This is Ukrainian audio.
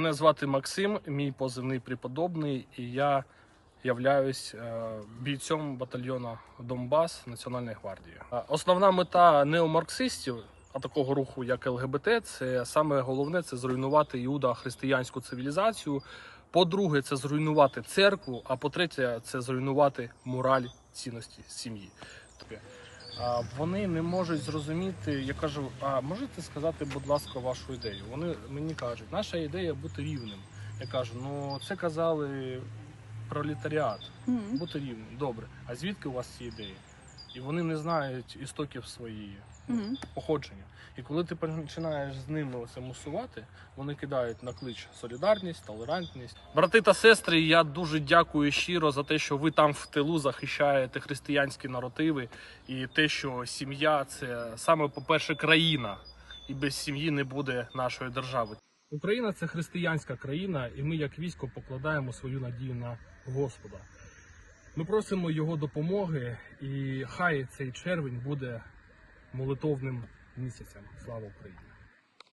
Мене звати Максим, мій позивний преподобний, і я являюсь е, бійцем батальйону Донбас Національної гвардії. Е, Основна мета неомарксистів, а такого руху як ЛГБТ, це саме головне це зруйнувати іудо-християнську цивілізацію. По-друге, це зруйнувати церкву. А по-третє, це зруйнувати мораль цінності сім'ї. Вони не можуть зрозуміти. Я кажу, а можете сказати, будь ласка, вашу ідею? Вони мені кажуть, наша ідея бути рівним. Я кажу, ну це казали пролетаріат, бути рівним. Добре. А звідки у вас ці ідеї? І вони не знають істоків своєї Мгм. походження. І коли ти починаєш з ними це мусувати, вони кидають на клич солідарність, толерантність. Брати та сестри, я дуже дякую щиро за те, що ви там в тилу захищаєте християнські наративи і те, що сім'я це саме, по-перше, країна, і без сім'ї не буде нашої держави. Україна це християнська країна, і ми, як військо, покладаємо свою надію на Господа. Ми просимо його допомоги, і хай цей червень буде молитовним місяцем. Слава Україні!